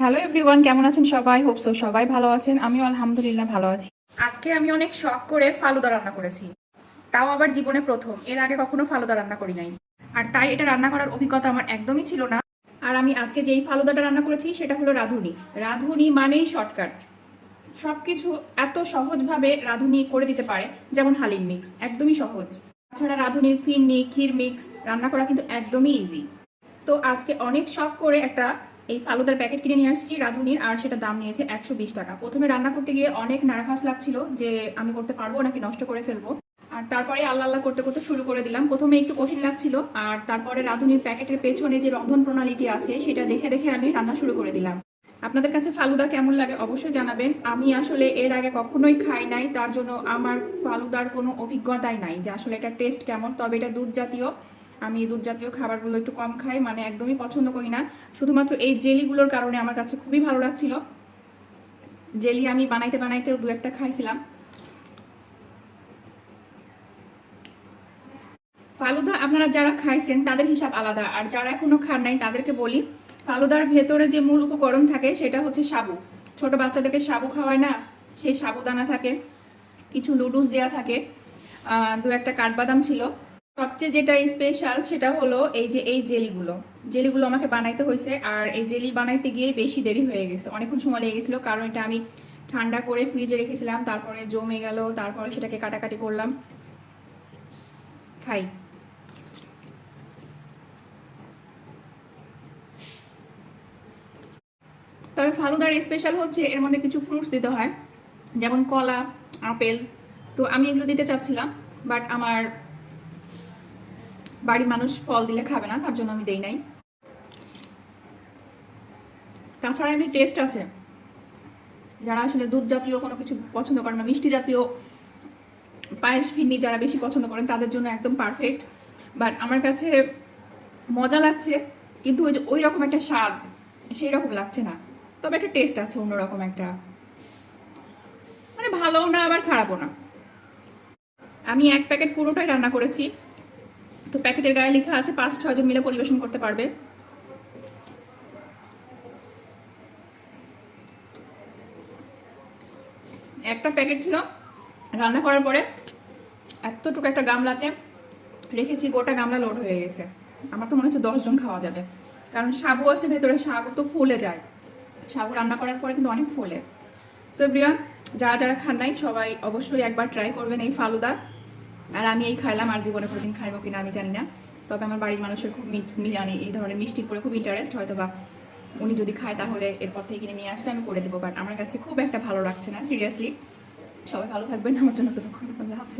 Hello everyone কেমন আছেন সবাই? হোপ সো সবাই ভালো আছেন। আমিও আলহামদুলিল্লাহ ভালো আছি। আজকে আমি অনেক শখ করে ফালুদা রান্না করেছি। তাও আবার জীবনে প্রথম। এর আগে কখনো ফালুদা রান্না করি নাই। আর তাই এটা রান্না করার অভিজ্ঞতা আমার একদমই ছিল না। আর আমি আজকে যেই ফালুদাটা রান্না করেছি, সেটা হলো রাঁধুনি। রাঁধুনি মানেই শর্টকাট সবকিছু এত সহজভাবে রাঁধুনি করে দিতে পারে, যেমন হালিম মিক্স একদমই সহজ। তাছাড়া রাঁধুনির ফিরনি, ক্ষীর মিক্স রান্না করা কিন্তু একদমই ইজি তো আজকে অনেক শখ করে একটা এই ফালুদার প্যাকেট কিনে নিয়ে আসছি রাঁধুনির, আর সেটা দাম নিয়েছে একশো বিশ টাকা। প্রথমে রান্না করতে গিয়ে অনেক নার্ভাস লাগছিল যে আমি করতে পারব নাকি নষ্ট করে ফেলব। আর তারপরে আল্লাহ আল্লাহ করতে করতে শুরু করে দিলাম। প্রথমে একটু কঠিন লাগছিল, আর তারপরে রাঁধুনির প্যাকেটের পেছনে যে রন্ধন প্রণালীটি আছে, সেটা দেখে দেখে আমি রান্না শুরু করে দিলাম। আপনাদের কাছে ফালুদা কেমন লাগে অবশ্যই জানাবেন। আমি আসলে এর আগে কখনোই খাই নাই, তার জন্য আমার ফালুদার কোনো অভিজ্ঞতাই নাই যে আসলে এটা টেস্ট কেমন, তবে এটা দুধ জাতীয় আমি দুধ জাতীয় খাবারগুলো একটু কম খাই মানে একদমই পছন্দ করি না। শুধুমাত্র এই জেলিগুলোর কারণে আমার কাছে খুবই ভালো লাগছিল। জেলি আমি বানাইতে বানাইতেও দু একটা খাইছিলাম। ফালুদা, আপনারা যারা খাইছেন, তাদের হিসাব আলাদা। আর যারা এখনও খান নাই, তাদেরকে বলি, ফালুদার ভেতরে যে মূল উপকরণ থাকে, সেটা হচ্ছে সাবু। ছোট বাচ্চাদেরকে সাবু খাওয়ায় না, সেই সাবুদানা থাকে। কিছু লুডুস দেয়া থাকে। দু একটা কাঠবাদাম ছিল। সবচেয়ে যেটা স্পেশাল সেটা হলো এই যে এই জেলিগুলো। জেলিগুলো আমাকে বানাইতে হয়েছে আর এই জেলি বানাইতে গিয়ে বেশি দেরি হয়ে গেছে। অনেকক্ষণ সময় লেগে গেছিল, কারণ এটা আমি ঠান্ডা করে ফ্রিজে রেখেছিলাম, তারপরে জমে গেল, তারপরে সেটাকে কাটাকাটি করলাম। খাই। তবে ফালুদার স্পেশাল হচ্ছে এর মধ্যে কিছু ফ্রুটস দিতে হয়, যেমন কলা, আপেল। তো আমি এগুলো দিতে চাচ্ছিলাম বাট আমার বাড়ির মানুষ ফল দিলে খাবে না, তার জন্য আমি দেই নাই। তাছাড়া এমনি টেস্ট আছে। যারা আসলে দুধ জাতীয় কোনো কিছু পছন্দ করেন না মিষ্টি জাতীয় পায়েস, ফিরনি যারা বেশি পছন্দ করেন, তাদের জন্য একদম পারফেক্ট বাট আমার কাছে মজা লাগছে, কিন্তু ওই যে ওই রকম একটা স্বাদ, সেই রকম লাগছে না। তবে একটা টেস্ট আছে, অন্যরকম একটা। মানে ভালোও না, আবার খারাপও না। আমি এক প্যাকেট পুরোটাই রান্না করেছি। তো প্যাকেটের গায়ে লেখা আছে, পাঁচ ছয়জন মিলে পরিবেশন করতে পারবে। একটা প্যাকেট ছিল রান্না করার পরে এতটুকু একটা গামলাতে রেখেছি, গোটা গামলা লোড হয়ে গেছে। আমার তো মনে হচ্ছে দশজন খাওয়া যাবে। কারণ সাবু আছে, ভেতরে সাবু তো ফুলে যায়। সাবু রান্না করার পরে কিন্তু অনেক ফুলে। সো প্রিয়া যারা যারা খান নাই, সবাই অবশ্যই একবার ট্রাই করবেন এই ফালুদা। আর আমি এই খাইলাম, আর জীবনে কোনোদিন খাইবো কিনা আমি জানি না। তবে আমার বাড়ির মানুষের খুব মানে এই ধরনের মিষ্টির করে খুব ইন্টারেস্ট হয়তো বা উনি যদি খায় তাহলে এরপর থেকে কিনে নিয়ে আসবে, আমি করে দেবো। বাট আমার কাছে খুব একটা ভালো লাগছে না সিরিয়াসলি সবাই ভালো থাকবেন, আমার জন্য তো আল্লাহ হাফেজ।